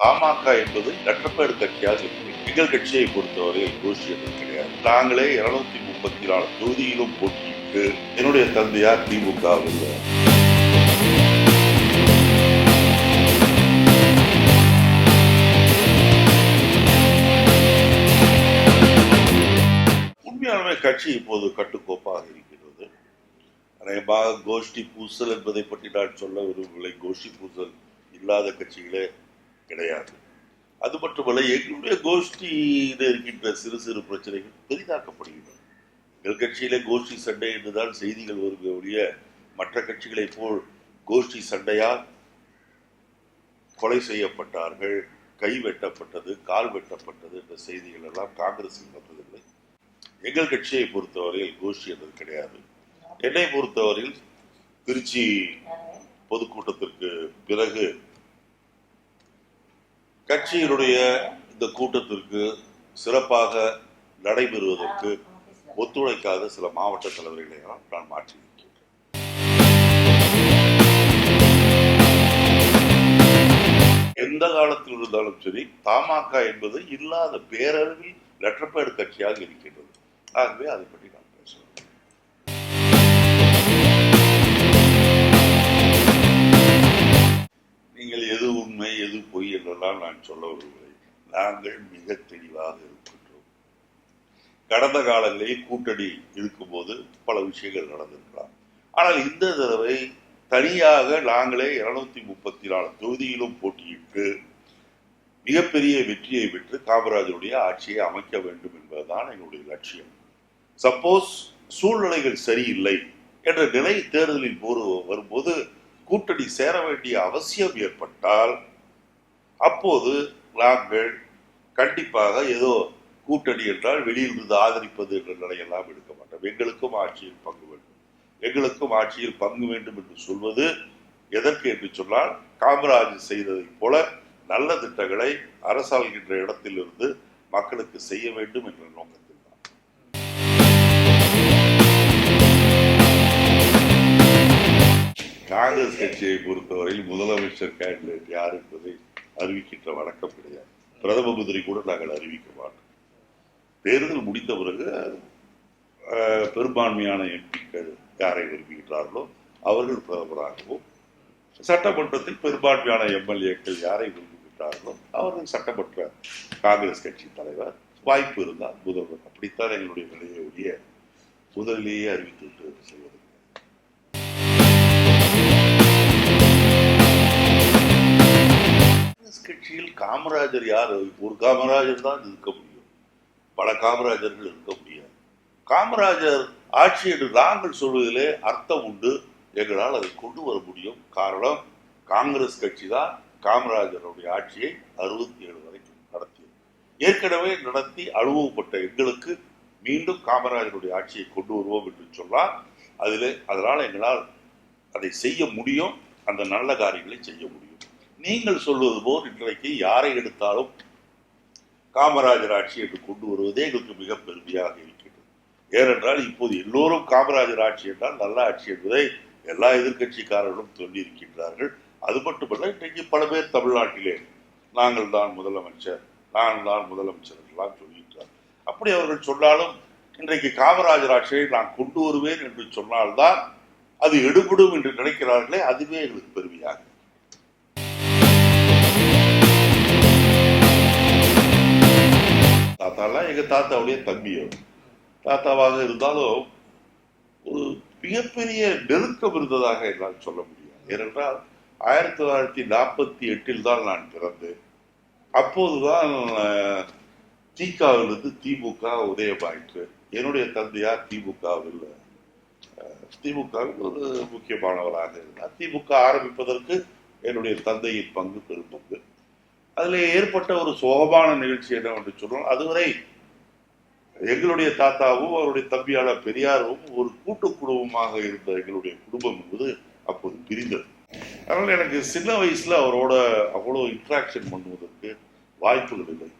பாமக என்பது லட்சப்பேடு கட்சியாக இருக்கு எங்கள் கட்சியை பொறுத்தவரையில் கோஷி என்பது கிடையாது. நாங்களே இருநூத்தி முப்பத்தி நாலு தொகுதியிலும் போட்டியிட்டு என்னுடைய தந்தையார் திமுகவில் உண்மையாலுமே கட்சி இப்போது கட்டுக்கோப்பாக இருக்கிறது. அநேகமாக கோஷ்டி பூசல் என்பதை பற்றி நான் சொல்ல விரும்பவில்லை. கோஷ்டி பூசல் இல்லாத கட்சிகளே கிடையாது. அது மட்டுமல்ல எங்களுடைய கோஷ்டியில் இருக்கின்ற சிறு சிறு பிரச்சனைகள் பெரிதாக்கப்படுகின்றன. எங்கள் கட்சியிலே கோஷ்டி சண்டை என்றுதான் செய்திகள் வருகிற ஒழிய மற்ற கட்சிகளைப் போல் கோஷ்டி சண்டையால் கொலை செய்யப்பட்டார்கள் கை வெட்டப்பட்டது கால் வெட்டப்பட்டது என்ற செய்திகள் எல்லாம் காங்கிரஸில் வந்ததில்லை. எங்கள் கட்சியை பொறுத்தவரையில் கோஷ்டி என்பது கிடையாது. என்னை பொறுத்தவரையில் திருச்சி பொதுக்கூட்டத்திற்கு பிறகு கட்சியினுடைய இந்த கூட்டத்திற்கு சிறப்பாக நடைபெறுவதற்கு ஒத்துழைக்காத சில மாவட்ட தலைவர்களை எல்லாம் நான் மாற்றி எந்த காலத்தில் இருந்தாலும் சரி தமாக என்பது இல்லாத பேரளவில் லெட்டர்பேடு கட்சியாக இருக்கின்றது. ஆகவே அதை பற்றி நான் நீங்கள் எது உண்மை எது பொய் என்றெல்லாம் நான் சொல்ல வருவதில்லை நாங்கள் மிக தெளிவாக இருக்கின்றோம். கடந்த காலங்களில் கூட்டணி இருக்கும்போது பல விஷயங்கள் நடந்திருக்கலாம். ஆனால் இந்த தடவை தனியாக நாங்களே இருநூத்தி முப்பத்தி நாலு தொகுதியிலும் போட்டியிட்டு மிகப்பெரிய வெற்றியை பெற்று காமராஜருடைய ஆட்சியை அமைக்க வேண்டும் என்பதுதான் எங்களுடைய லட்சியம். சப்போஸ் சூழ்நிலைகள் சரியில்லை என்ற நிலை தேர்தலில் போது வரும்போது கூட்டணி சேர வேண்டிய அவசியம் ஏற்பட்டால் அப்போது நாங்கள் கண்டிப்பாக ஏதோ கூட்டணி என்றால் வெளியிலிருந்து ஆதரிப்பது என்ற நிலையெல்லாம் எடுக்க மாட்டோம். எங்களுக்கும் ஆட்சியில் பங்கு வேண்டும். எங்களுக்கும் ஆட்சியில் பங்கு வேண்டும் என்று சொல்வது எதற்கு என்று சொன்னால் காமராஜ் செய்ததைப் போல நல்ல திட்டங்களை அரசாள்கின்ற இடத்திலிருந்து மக்களுக்கு செய்ய வேண்டும் என்ற நோக்கத்தில் காங்கிரஸ் கட்சியை பொறுத்தவரையில் முதலமைச்சர் கேண்டிடேட் யார் என்பதை அறிவிக்கின்ற வழக்கம் கிடையாது. பிரதம மந்திரி கூட நாங்கள் அறிவிக்க மாட்டோம். தேர்தல் முடிந்த பிறகு பெரும்பான்மையான எம்பிக்கள் யாரை விரும்புகின்றார்களோ அவர்கள் பிரதமராகவும் சட்டமன்றத்தில் பெரும்பான்மையான எம்எல்ஏக்கள் யாரை விரும்புகிறார்களோ அவர்கள் சட்டமன்ற காங்கிரஸ் கட்சி தலைவர். வாய்ப்பு இருந்தால் முதல்வர் அப்படித்தான் எங்களுடைய நிலையை ஒழிய முதலிலேயே அறிவித்து கட்சியில் காமராஜர் யார்? ஒரு காமராஜர் தான் இருக்க முடியும். பல காமராஜர்கள் இருக்க முடியாது. காமராஜர் ஆட்சி என்று நாங்கள் சொல்வதிலே அர்த்தம் உண்டு. எங்களால் அதை கொண்டு வர முடியும். காரணம் காங்கிரஸ் கட்சி தான் காமராஜருடைய ஆட்சியை அறுபத்தி ஏழு வரைக்கும் நடத்தியது. ஏற்கனவே நடத்தி அனுபவப்பட்ட எங்களுக்கு மீண்டும் காமராஜருடைய ஆட்சியை கொண்டு வருவோம் என்று சொன்னால் அதில் அதனால் எங்களால் அதை செய்ய முடியும். அந்த நல்ல காரியங்களை செய்ய முடியும். நீங்கள் சொல்வது போல் இன்றைக்கு யாரை எடுத்தாலும் காமராஜர் ஆட்சி என்று கொண்டு வருவதே எங்களுக்கு மிக பெருமையாக இருக்கிறது ஏனென்றால் இப்போது எல்லோரும் காமராஜர் ஆட்சி என்றால் நல்ல ஆட்சி என்பதை எல்லா எதிர்கட்சிக்காரர்களும் சொல்லியிருக்கின்றார்கள். அது மட்டுமல்ல இன்றைக்கு பல பேர் தமிழ்நாட்டிலே நாங்கள் தான் முதலமைச்சர் நான் தான் முதலமைச்சர் எல்லாம் சொல்லியிருக்கிறார் அப்படி அவர்கள் சொன்னாலும் இன்றைக்கு காமராஜர் ஆட்சியை நான் கொண்டு வருவேன் என்று சொன்னால்தான் அது எடுபடும் என்று நினைக்கிறார்களே அதுவே எங்களுக்கு பெருமையாகும் எங்கள் எங்க தாத்தாவுடைய தம்பி அவர் தாத்தாவாக இருந்தாலும் ஒரு மிகப்பெரிய நெருக்கம் இருந்ததாக என்னால் சொல்ல முடியாது. ஏனென்றால் ஆயிரத்தி தொள்ளாயிரத்தி நாற்பத்தி எட்டில் தான் நான் பிறந்தேன். அப்போதுதான் அஹ், திகாவிலிருந்து திமுக உதயமாயிற்று. என்னுடைய தந்தையார் திமுகவில் அஹ், திமுகவில் ஒரு முக்கியமானவராக இருந்தார். திமுக ஆரம்பிப்பதற்கு என்னுடைய தந்தையின் பங்கு பெரும் பங்கு. அதில் ஏற்பட்ட ஒரு சோகமான நிகழ்ச்சி என்னவென்று சொன்னால் அதுவரை எங்களுடைய தாத்தாவும் அவருடைய தம்பியான பெரியாரும் ஒரு கூட்டு குடும்பமாக இருந்த எங்களுடைய குடும்பம் என்பது அப்போது பிரிந்தது. அதனால் எனக்கு சின்ன வயசுல அவரோட அவ்வளோ இன்ட்ராக்ஷன் பண்ணுவதற்கு வாய்ப்புகள் இல்லை.